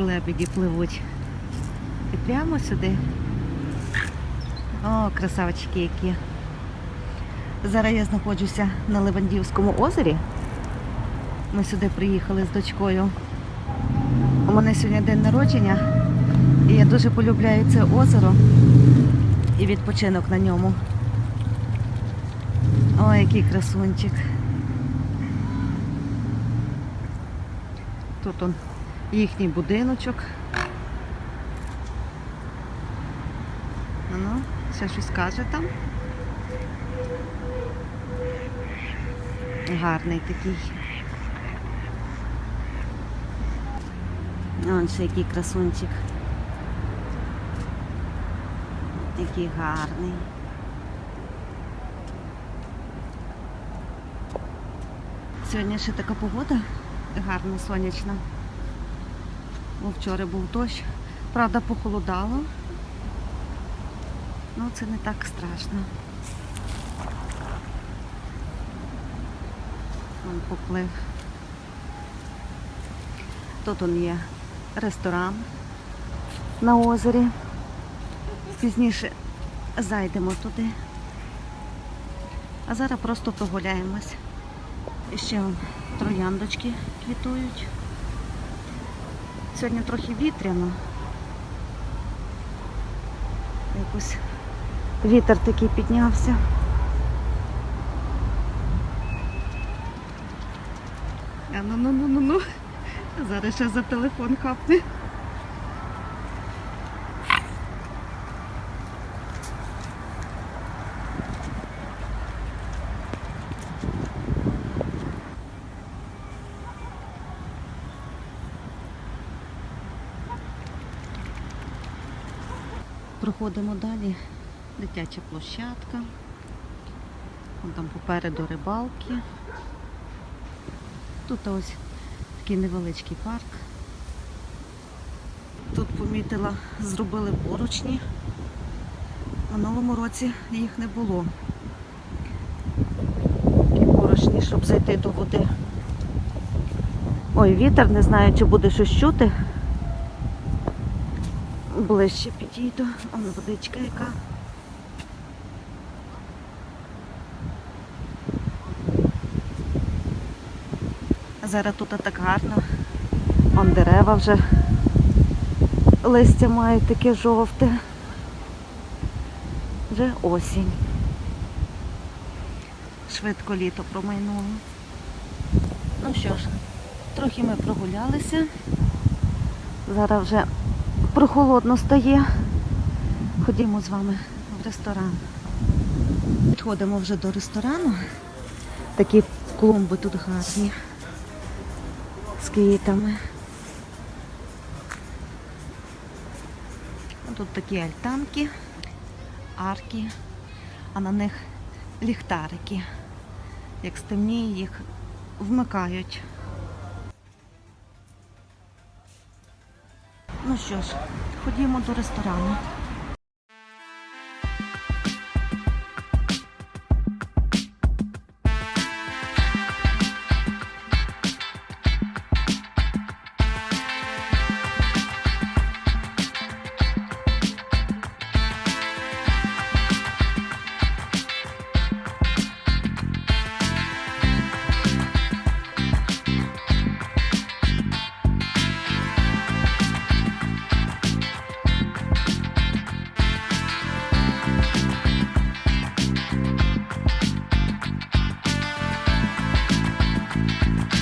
лебеді пливуть. І прямо сюди. О, красавчики які. Зараз я знаходжуся на Левандівському озері. Ми сюди приїхали з дочкою. У мене сьогодні день народження, і я дуже полюбляю це озеро і відпочинок на ньому. Ой, який красунчик. Тут он їхній будиночок. Ну, ще щось каже там. Гарний такий. Он ще який красунчик. Який гарний. Сьогодні ще така погода гарна, сонячна. Бо вчора був дощ. Правда, похолодало. Ну, це не так страшно. Вон поплив. Тут он є ресторан на озері. Пізніше зайдемо туди. А зараз просто прогуляємось. Ще вон трояндочки квітують. Сьогодні трохи вітряно. Якось вітер такий піднявся. А ну ну ну ну ну. Зараз ще за телефон хапне. Проходимо далі. Дитяча площадка. Вон там попереду рибалки. Тут ось такий невеличкий парк. Тут помітила, зробили поручні. Минулому році їх не було. Такі поручні, щоб зайти до води. Ой, вітер, не знаю, чи буде щось чути. Ближче підійду. Вон водичка яка. Зараз тут так гарно. Вон дерева вже листя мають таке жовте. Вже осінь. Швидко літо промайнуло. Ну що ж, трохи ми прогулялися. Зараз вже прохолодно стає. Ходімо з вами в ресторан. Підходимо вже до ресторану. Такі клумби тут гарні. З квітами. Тут такі альтанки, арки, а на них ліхтарики. Як стемніє, їх вмикають. Ну що ж, ходімо до ресторану. you